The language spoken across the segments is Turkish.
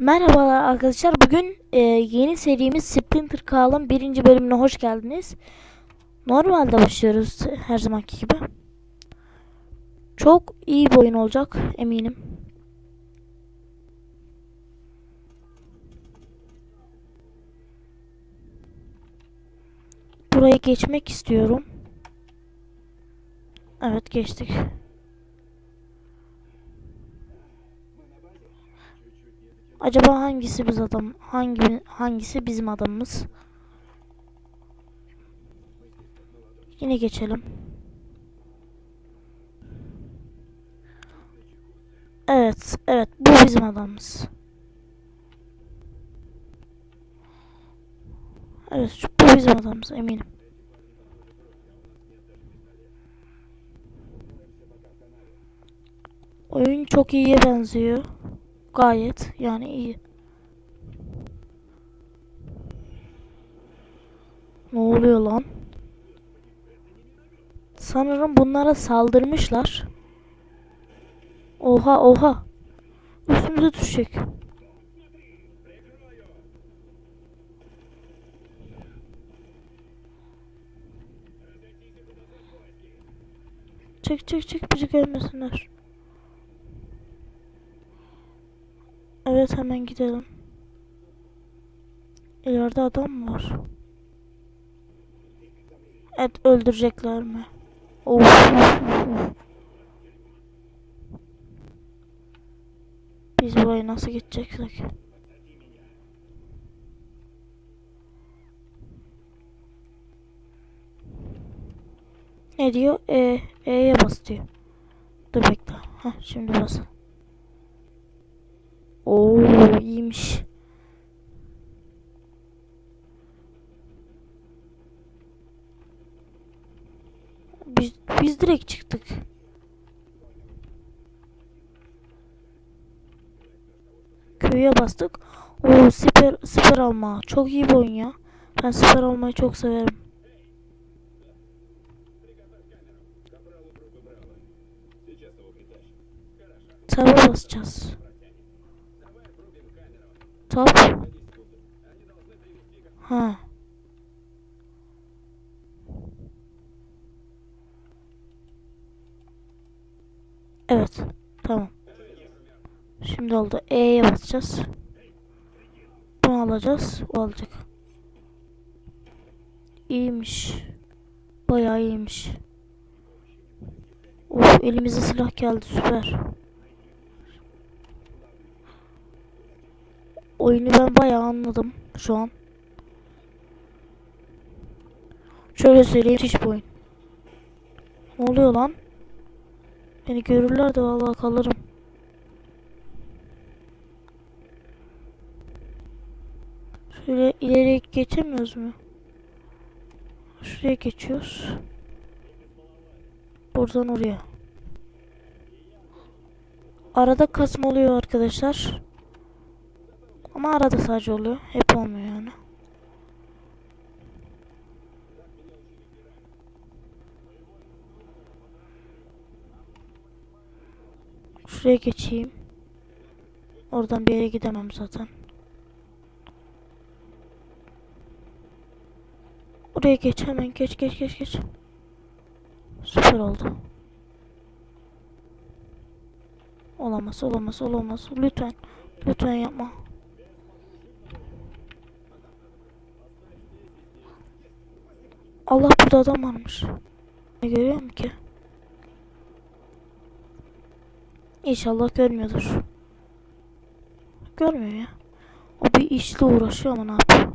Merhabalar arkadaşlar. Bugün e, yeni serimiz Splinter Call'ın birinci bölümüne hoş geldiniz. Normalde başlıyoruz her zamanki gibi. Çok iyi bir oyun olacak eminim. Buraya geçmek istiyorum. Evet geçtik. Acaba hangisi biz adam hangi hangisi bizim adamımız? Yine geçelim. Evet, evet bu bizim adamımız. Evet bu bizim adamımız eminim. Oyun çok iyiye benziyor. Gayet yani iyi. Ne oluyor lan? Sanırım bunlara saldırmışlar. Oha oha. Üstümüze düşecek. Çık çık çık bizi görmesinler. Evet hemen gidelim. İleride adam mı var? Evet öldürecekler mi? Of. Biz buraya nasıl gideceksek? Ne diyor? E, E'ye bas diyor. Dur bekle. Heh, şimdi bas. Oo iyiymiş. Biz, biz direkt çıktık. Köye bastık. Oo siper, siper alma. Çok iyi bir oyun ya. Ben siper almayı çok severim. Tab'a basacağız. Tab. Ha. Evet. Tamam. Şimdi oldu. E'ye basacağız. Bunu alacağız. O alacak. İyiymiş. Bayağı iyiymiş. Of elimize silah geldi. Süper. Oyunu ben bayağı anladım şu an. Şöyle söyleyeyim hiç bu oyun. Ne oluyor lan? Beni görürler de vallahi kalırım. Şöyle ileri geçemiyoruz mu? Şuraya geçiyoruz. Buradan oraya. Arada kasma oluyor arkadaşlar. Ama arada sadece oluyor. Hep olmuyor yani. Şuraya geçeyim. Oradan bir yere gidemem zaten. Oraya geç hemen geç geç geç geç. Süper oldu. Olamaz olamaz olamaz. Lütfen. Lütfen yapma. Allah burada adam varmış. Ne görüyorum ki? İnşallah görmüyordur. Görmüyor ya. O bir işle uğraşıyor ama ne yapıyor?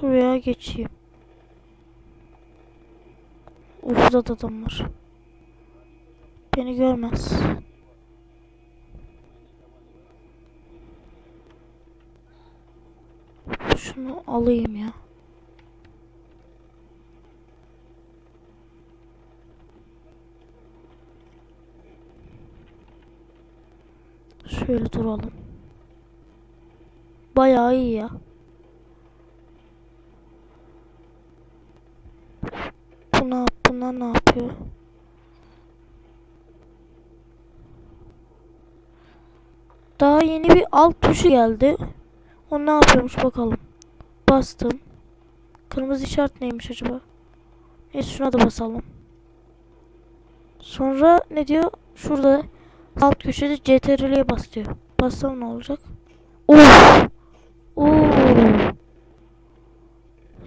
Şuraya geçeyim. Ufukta da adam var. Beni görmez. Şunu alayım ya. Şöyle duralım. Bayağı iyi ya. Bunlar ne yapıyor? Daha yeni bir alt tuşu geldi. O ne yapıyormuş bakalım. Bastım. Kırmızı işaret neymiş acaba? Neyse şuna da basalım. Sonra ne diyor? Şurada alt köşede CTRL'ye bas diyor. Bassam ne olacak? Of! Oo!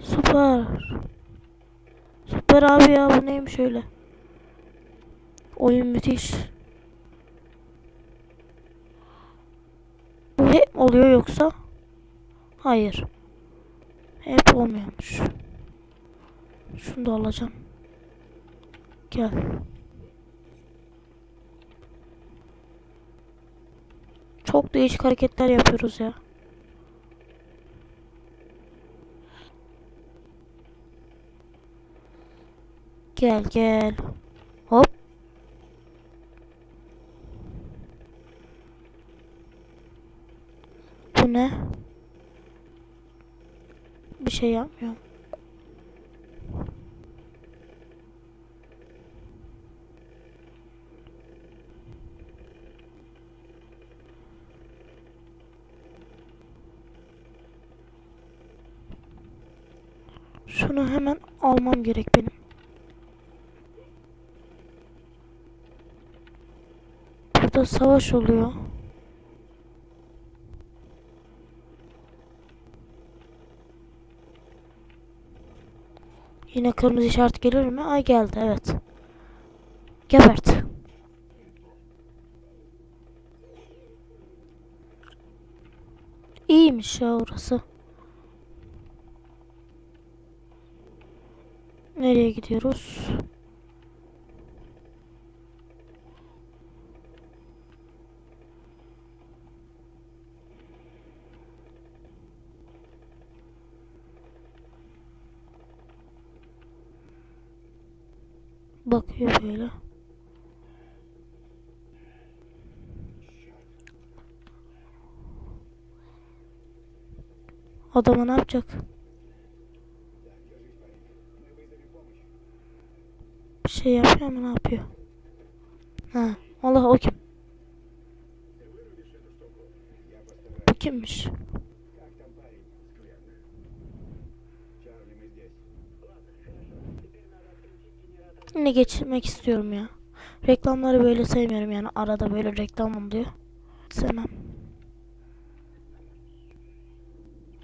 Süper. Süper abi ya bu neymiş öyle? Oyun müthiş. Bu hep oluyor yoksa? Hayır. Hep olmuyormuş. Şunu da alacağım. Gel. Çok değişik hareketler yapıyoruz ya. Gel gel. Hop. Ne? Bir şey yapmıyorum. Şunu hemen almam gerek benim. Burada savaş oluyor. Kırmızı işaret gelir mi? Ay geldi evet. Gebert. İyiymiş ya orası. Nereye gidiyoruz? Bakıyor böyle. Adama ne yapacak? Bir şey yapıyor ama ne yapıyor? Ha, Allah o kim? Bu kimmiş? Yine geçirmek istiyorum ya. Reklamları böyle sevmiyorum yani arada böyle reklam oluyor. Sevmem.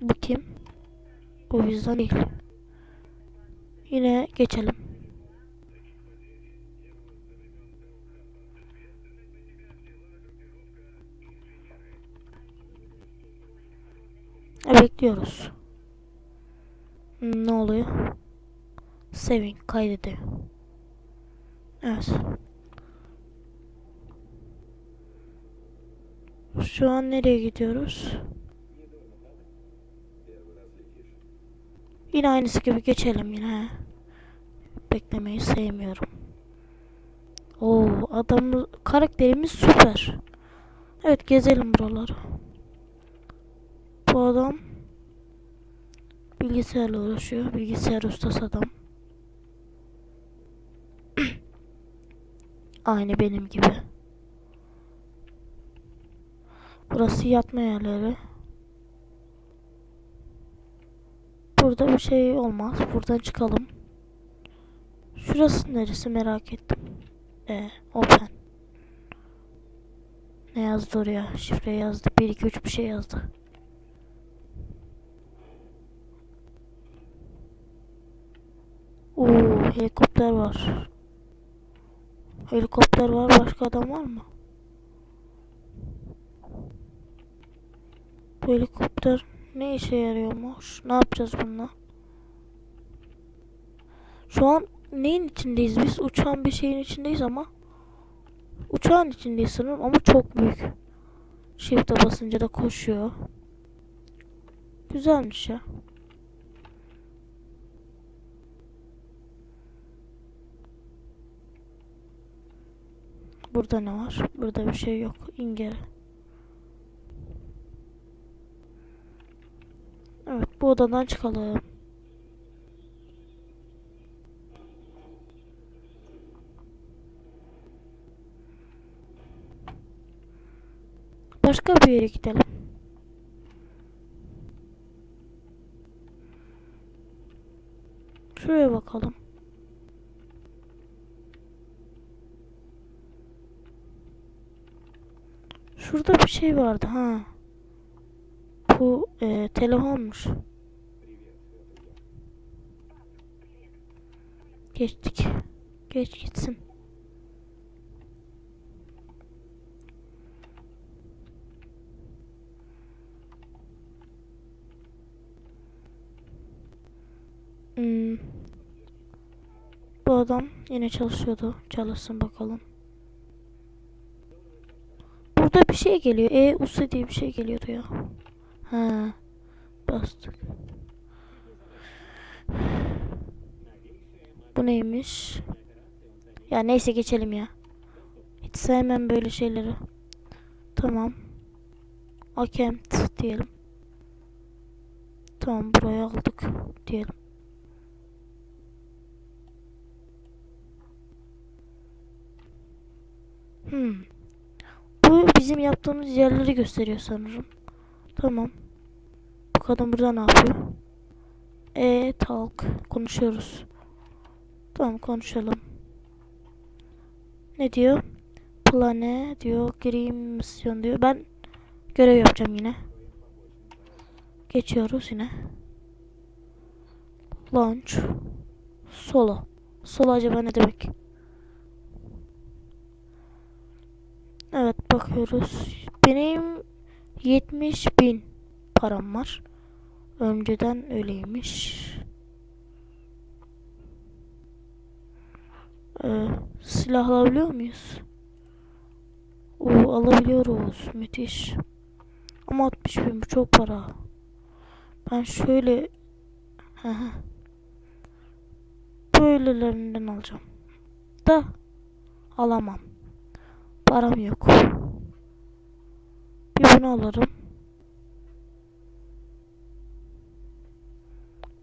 Bu kim? Bu bizden değil. Yine geçelim. E, bekliyoruz. Ne oluyor? Saving kaydediyor. Evet. Şu an nereye gidiyoruz? Yine aynısı gibi geçelim yine. Beklemeyi sevmiyorum. Oo, adamı karakterimiz süper. Evet gezelim buraları. Bu adam bilgisayarla uğraşıyor. Bilgisayar ustası adam. Aynı benim gibi. Burası yatma yerleri. Burada bir şey olmaz. Buradan çıkalım. Şurası neresi merak ettim. Ee, open. Ne yazdı oraya? Şifre yazdı. 1 2 3 bir şey yazdı. Oo, helikopter var. Helikopter var. Başka adam var mı? Bu helikopter ne işe yarıyormuş? Ne yapacağız bununla? Şu an neyin içindeyiz biz? Uçağın bir şeyin içindeyiz ama uçağın içindeyiz sanırım ama çok büyük. Shift'e basınca da koşuyor. Güzelmiş ya. Burada ne var? Burada bir şey yok. İn. Evet bu odadan çıkalım. Başka bir yere gidelim. Şuraya bakalım. Şurada bir şey vardı ha. Bu e, telefonmuş. Geçtik. Geç gitsin. Hmm. Bu adam yine çalışıyordu. Çalışsın bakalım. Burada bir şey geliyor. E usta diye bir şey geliyordu ya. Ha. Bastık. Bu neymiş? Ya neyse geçelim ya. Hiç sevmem böyle şeyleri. Tamam. Akent diyelim. Tamam burayı aldık diyelim. Hmm. Bizim yaptığımız yerleri gösteriyor sanırım. Tamam. Bu kadın burada ne yapıyor? E talk. Konuşuyoruz. Tamam konuşalım. Ne diyor? Plane diyor. Gireyim misyon diyor. Ben görev yapacağım yine. Geçiyoruz yine. Launch. Solo. Solo acaba ne demek? Evet bakıyoruz. Benim 70 bin param var. Önceden öyleymiş. Ee, silah alabiliyor muyuz? Oo, alabiliyoruz. Müthiş. Ama 60 bin çok para. Ben şöyle böylelerinden alacağım. Da alamam. Param yok. Bir bunu alırım.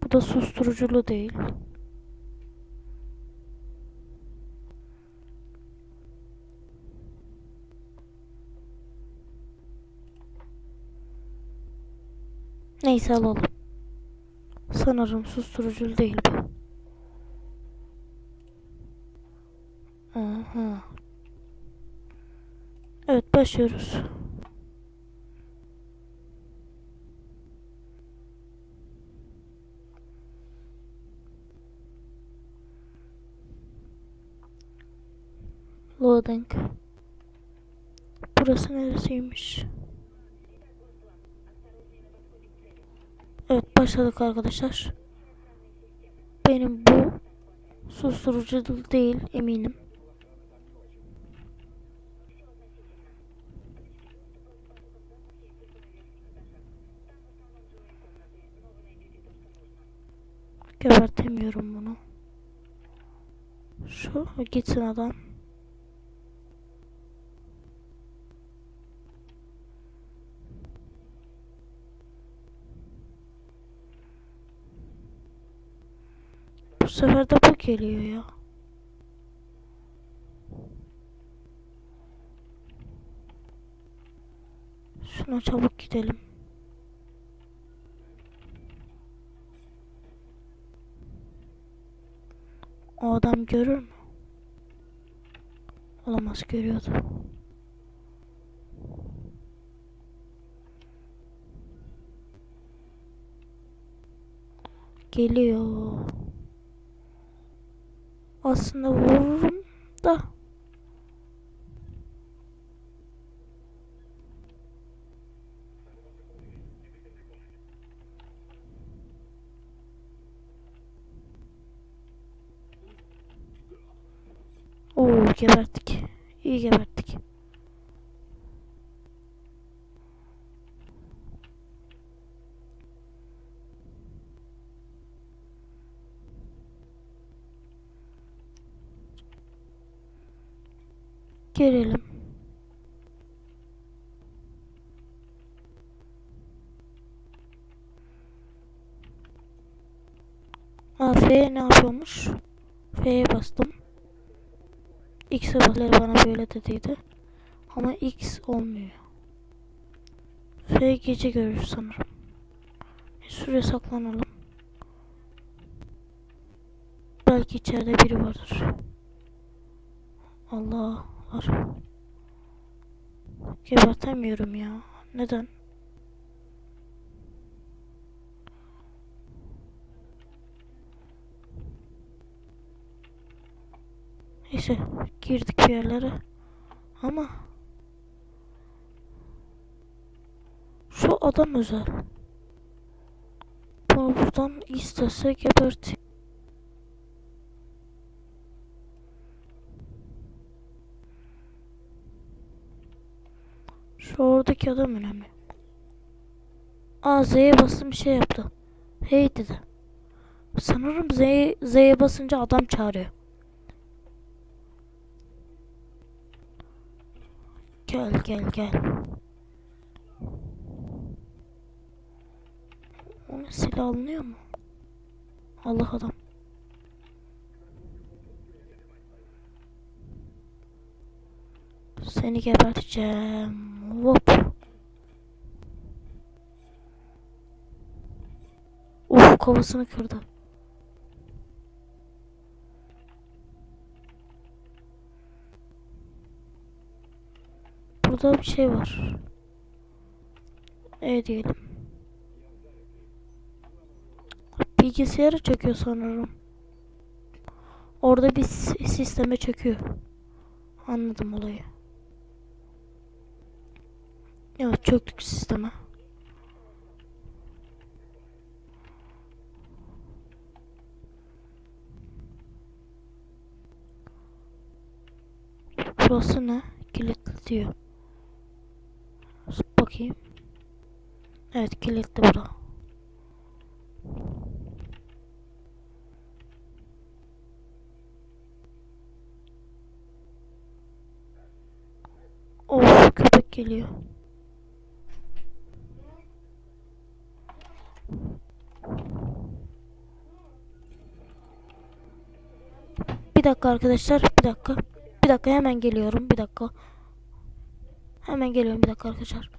Bu da susturuculu değil. Neyse alalım. Sanırım susturuculu değil bu. Aha. Evet başlıyoruz. Loading. Burası neresiymiş? Evet başladık arkadaşlar. Benim bu susturucu değil eminim. Gebertemiyorum bunu. Şu gitsin adam. Bu sefer de bu geliyor ya. Şuna çabuk gidelim. O adam görür mü? Olamaz görüyordu. Geliyor. Aslında vururum da. Oo geberttik. İyi geberttik. Gelelim. F ne yapıyormuş? F'ye bastım. X'e basları bana böyle dediydi. Ama X olmuyor. Ve gece görürüz sanırım. Bir süre saklanalım. Belki içeride biri vardır. Allah var. Gebertemiyorum ya. Neden? Neyse girdik bir yerlere. Ama şu adam özel. Bunu buradan istese gebert. Şu oradaki adam önemli. Aa Z'ye bastım bir şey yaptı. Hey dedi. Sanırım Z'ye basınca adam çağırıyor. Gel gel gel. Onun silah alınıyor mu? Allah adam. Seni geberteceğim. Hop. Uf kafasını kırdı. Burada bir şey var. E diyelim. Bilgisayarı çöküyor sanırım. Orada bir si- sisteme çöküyor. Anladım olayı. Evet çöktük sisteme. Burası ne? Kilitli diyor. Evet kilitli bura. Of köpek geliyor. Bir dakika arkadaşlar bir dakika. Bir dakika hemen geliyorum bir dakika. Hemen geliyorum bir dakika arkadaşlar.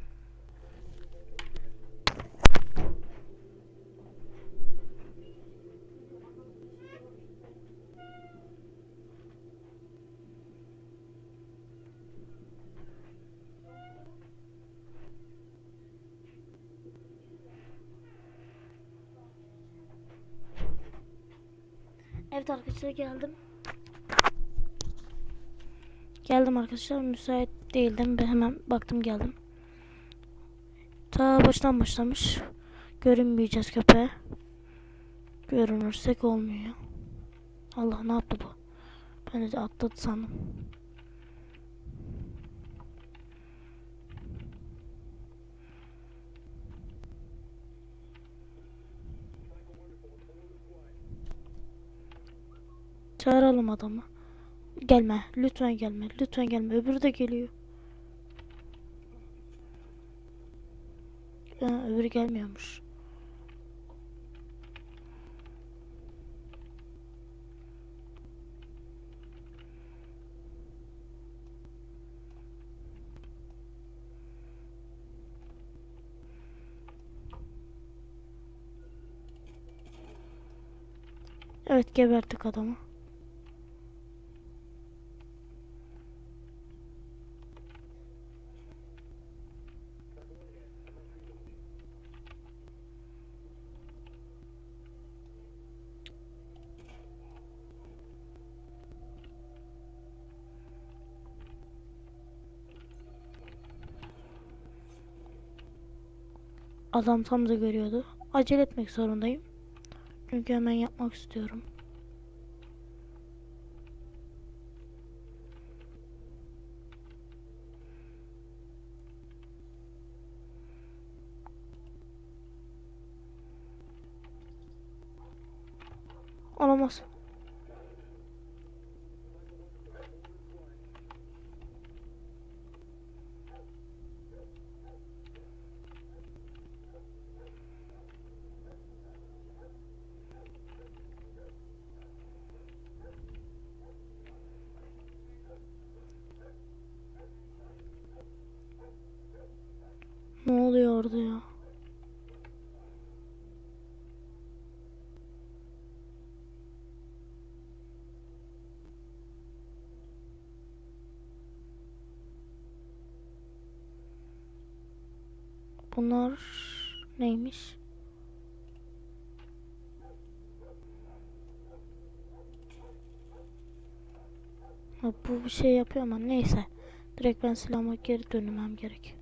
Evet arkadaşlar geldim. Geldim arkadaşlar. Müsait değildim. Ben hemen baktım geldim. Ta baştan başlamış. Görünmeyeceğiz köpeğe. Görünürsek olmuyor. Allah ne yaptı bu? Ben de atladı sandım. Çağıralım adamı. Gelme. Lütfen gelme. Lütfen gelme. Öbürü de geliyor. Ha, öbürü gelmiyormuş. Evet geberttik adamı. Adam tam da görüyordu. Acele etmek zorundayım. Çünkü hemen yapmak istiyorum. Olamaz. Ne oluyor orada ya? Bunlar neymiş? Ha, bu bir şey yapıyor ama neyse. Direkt ben silahıma geri dönmem gerek.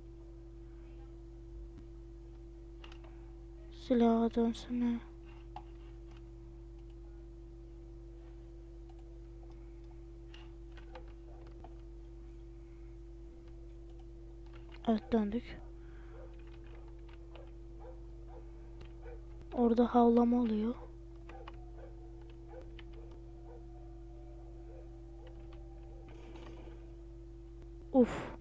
Silaha dönsene. Evet döndük. Orada havlama oluyor. Uf.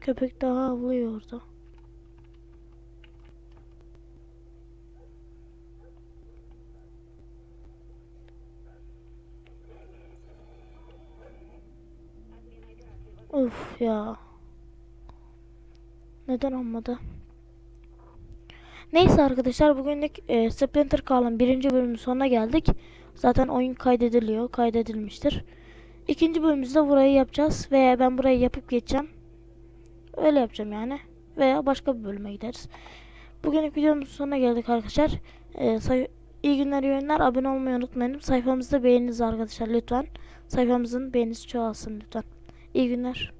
Köpek daha havlıyor orada. Uf ya. Neden olmadı? Neyse arkadaşlar bugünlük e, Splinter Call'ın birinci bölümünün sonuna geldik. Zaten oyun kaydediliyor. Kaydedilmiştir. İkinci bölümümüzde burayı yapacağız. Veya ben burayı yapıp geçeceğim. Öyle yapacağım yani. Veya başka bir bölüme gideriz. Bugünlük videomuzun sonuna geldik arkadaşlar. E, say- iyi günler iyi oyunlar. Abone olmayı unutmayın. Sayfamızda beğeniniz arkadaşlar lütfen. Sayfamızın beğenisi çoğalsın lütfen. İyi günler.